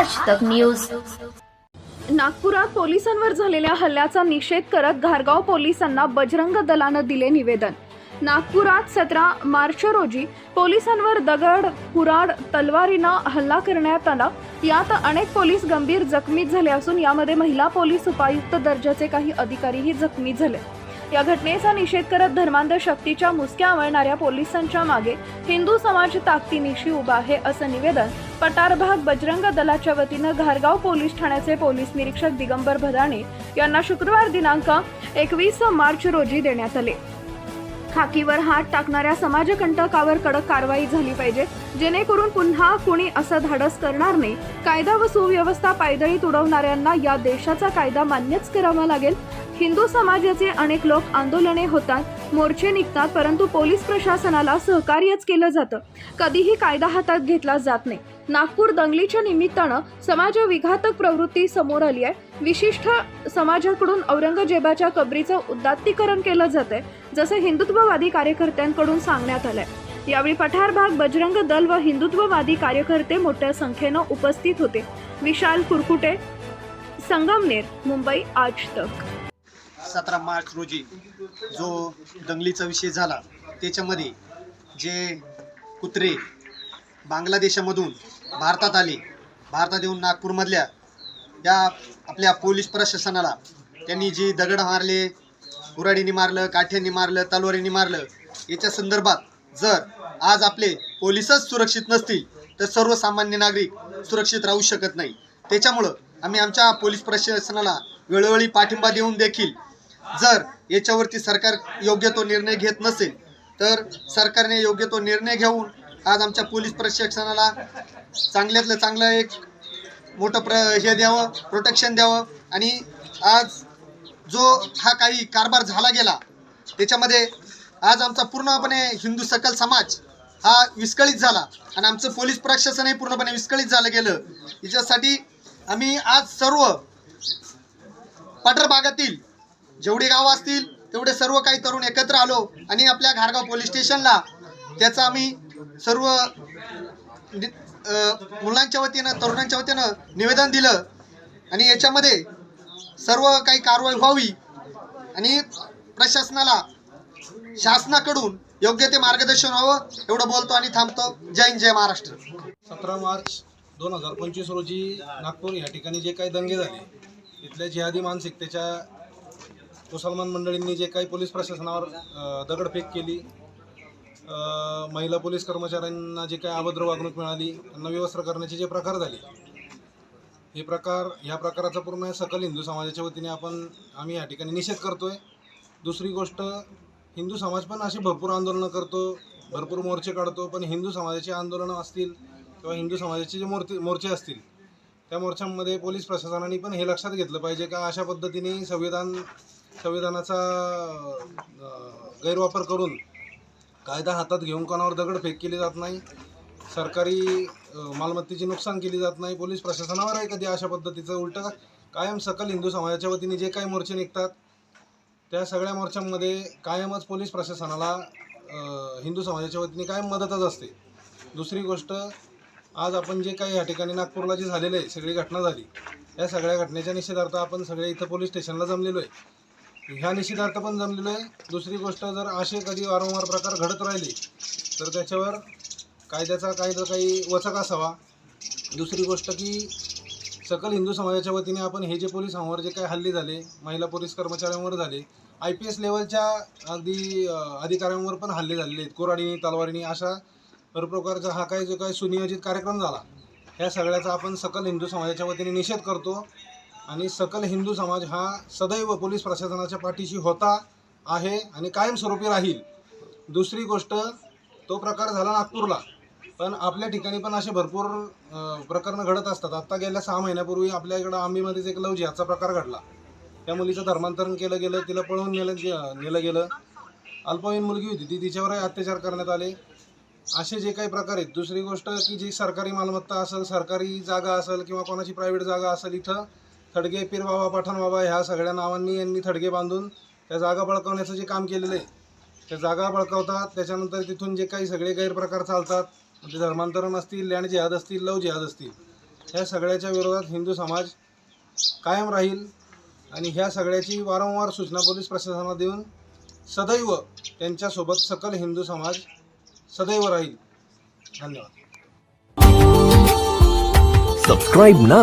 आज तक न्यूज. नागपुरात पोलिसांवर झालेल्या हल्ल्याचा निषेध करत घारगाव पोलिसांना बजरंग दलानं दिले निवेदन. नागपुरात सतरा मार्च रोजी पोलिसांवर दगड कुराड तलवारीनं हल्ला करण्यात आला. यात अनेक पोलीस गंभीर जखमी झाले असून यामध्ये महिला पोलीस उपायुक्त दर्जाचे काही अधिकारीही जखमी झाले. या घटनेचा निषेध करत धर्मांध शक्तीच्या मुसक्या आवळणाऱ्या पोलिसांच्या मागे हिंदू समाज ताकदीनिशी उभा आहे असं निवेदन पठारभाग बजरंग दलाच्या वतीनं घारगाव पोलीस ठाण्याचे पोलीस निरीक्षक दिगंबर भदाणे यांना शुक्रवार दिनांक एकवीस मार्च रोजी देण्यात आले. खाकीवर हात टाकणाऱ्या समाजकंटकावर कडक कारवाई झाली पाहिजे जेणेकरून पुन्हा कुणी असं धाडस करणार नाही. कायदा व सुव्यवस्था पायदळी तुडवणाऱ्यांना या देशाचा कायदा मान्यच करावा लागेल. हिंदू समाजाचे अनेक लोक आंदोलने होतात मोर्चे निघतात परंतु पोलीस प्रशासनाला सहकार्यच केलं जातं. कधीही कायदा हातात घेतला जात नाही. नागपूर दंगलीच्या निमित्तानं समाज विघातक प्रवृत्ती समोर आली आहे. विशिष्ट समाजाकडून औरंगजेबाच्या कबरीचं उदात्तीकरण केलं जातंय जसं हिंदुत्ववादी कार्यकर्त्यांकडून सांगण्यात आलंय. यावेळी पठार भाग बजरंग दल व हिंदुत्ववादी कार्यकर्ते मोठ्या संख्येनं उपस्थित होते. विशाल कुरकुटे संगमनेर मुंबई आज तक. सतरा मार्च रोजी जो दंगलीचा विषय झाला त्याच्यामध्ये जे कुत्रे बांगलादेशामधून भारतात आली. भारतात येऊन नागपूरमधल्या या आपल्या पोलीस प्रशासनाला त्यांनी जी दगड मारले कुऱ्हाडीने मारलं काठ्यांनी मारलं तलवारीने मारलं याच्या संदर्भात जर आज आपले पोलीसच सुरक्षित नसतील तर सर्वसामान्य नागरिक सुरक्षित राहू शकत नाही. त्याच्यामुळं आम्ही आमच्या पोलीस प्रशासनाला वेळोवेळी पाठिंबा देऊन देखील जर याच्यावरती सरकार योग्य तो निर्णय घेत नसेल तर सरकारने योग्य तो निर्णय घेऊन आज आमच्या पोलीस प्रशिक्षणाला चांगल्यातलं चांगलं एक मोठं प्र हे द्यावं प्रोटेक्शन द्यावं. आणि आज जो हा काही कारभार झाला गेला त्याच्यामध्ये आज आमचा पूर्णपणे हिंदू सकल समाज हा विस्कळीत झाला. आणि आमचं पोलीस प्रशासनही पूर्णपणे विस्कळीत झालं गेलं. याच्यासाठी आम्ही आज सर्व पठार भागातील जेवढी गावं असतील तेवढे सर्व काही तरुण एकत्र आलो आणि आपल्या घारगाव पोलीस स्टेशनला त्याचा आम्ही सर्व मुलांच्या वतीनं तरुणांच्या वतीनं निवेदन दिलं आणि याच्यामध्ये सर्व काही कारवाई व्हावी आणि प्रशासनाला शासनाकडून योग्य ते मार्गदर्शन व्हावं एवढं बोलतो आणि थांबतो. जय हिंद जय महाराष्ट्र. सतरा मार्च दोन हजार पंचवीस रोजी नागपूर या ठिकाणी जे काही दंगे झाले इथल्या जिहादी मानसिकतेच्या मुसलमान मंडळींनी जे काही पोलीस प्रशासनावर दगडफेक केली महिला पोलीस कर्मचाऱ्यांना जे काही अभद्र वागणूक मिळाली त्यांना व्यवस्था करण्याचे जे प्रकार झाले हे प्रकार ह्या प्रकाराचा पूर्ण सकल हिंदू समाजाच्या वतीने आपण आम्ही या ठिकाणी निषेध करतोय. दुसरी गोष्ट हिंदू समाज पण असे भरपूर आंदोलनं करतो भरपूर मोर्चे काढतो पण हिंदू समाजाची आंदोलनं असतील किंवा हिंदू समाजाचे जे मोर्चे मोर्चे असतील त्या मोर्चांमध्ये पोलीस प्रशासनाने पण हे लक्षात घेतलं पाहिजे का अशा पद्धतीने संविधान संविधानाचा गैरवापर करून कायदा हातात घेऊन कोणावर दगडफेक केली जात नाही सरकारी मालमत्तेची नुकसान केली जात नाही पोलीस आहे कधी अशा पद्धतीचं उलटं कायम सकल हिंदू समाजाच्या वतीने जे काही मोर्चे निघतात त्या सगळ्या मोर्चांमध्ये कायमच पोलीस प्रशासनाला हिंदू समाजाच्या वतीने कायम मदतच असते. दुसरी गोष्ट आज आपण जे काही या ठिकाणी नागपूरला जे झालेलं आहे सगळी घटना झाली या सगळ्या घटनेच्या निषेधार्थ आपण सगळे इथं पोलीस स्टेशनला जमलेलो आहे. ह्या निषेधार्थ पण जमलेलं आहे. दुसरी गोष्ट जर असे कधी वारंवार प्रकार घडत राहिले तर त्याच्यावर कायद्याचा कायदा काही वचक असावा. दुसरी गोष्ट की सकल हिंदू समाजाच्या वतीने आपण हे जे पोलिसांवर जे काही हल्ले झाले महिला पोलीस कर्मचाऱ्यांवर झाले आय पी एस लेवलच्या अगदी अधिकाऱ्यांवर पण हल्ले झालेले आहेत. कोराडीने तलवारीने अशा हर प्रकारचा हा काही जो काही सुनियोजित कार्यक्रम झाला ह्या सगळ्याचा आपण सकल हिंदू समाजाच्या वतीने निषेध करतो. आणि सकल हिंदू समाज हा सदैव पोलीस प्रशासनाच्या पाठीशी होता आहे आणि कायमस्वरूपी राहील. दुसरी गोष्ट तो प्रकार झाला नागपूरला. पण आपल्या ठिकाणी पण असे भरपूर प्रकरणं घडत असतात. आत्ता गेल्या सहा महिन्यापूर्वी आपल्या इकडं आंबीमध्येच एक लव जिहादचा प्रकार घडला. त्या मुलीचं धर्मांतरण केलं गेलं तिला पळवून नेलं नेलं गेलं. अल्पवयीन मुलगी होती ती तिच्यावरही अत्याचार करण्यात आले. असे जे काही प्रकार आहेत. दुसरी गोष्ट की जी सरकारी मालमत्ता असेल सरकारी जागा असेल किंवा कोणाची प्रायव्हेट जागा असेल इथं थडगे पीरबाबा पाठणबाबा ह्या सगळ्या नावांनी यांनी थडगे बांधून त्या जागा बळकवण्याचं जे काम केलेलं आहे त्या जागा बळकवतात. त्याच्यानंतर तिथून जे काही सगळे गैरप्रकार चालतात म्हणजे धर्मांतरण असतील लँड जिहाद असतील लव जिहाद असतील ह्या सगळ्याच्या विरोधात हिंदू समाज कायम राहील आणि ह्या सगळ्याची वारंवार सूचना पोलीस प्रशासनाला देऊन सदैव त्यांच्यासोबत सकल हिंदू समाज सदैव राहील. धन्यवाद. सबस्क्राईब ना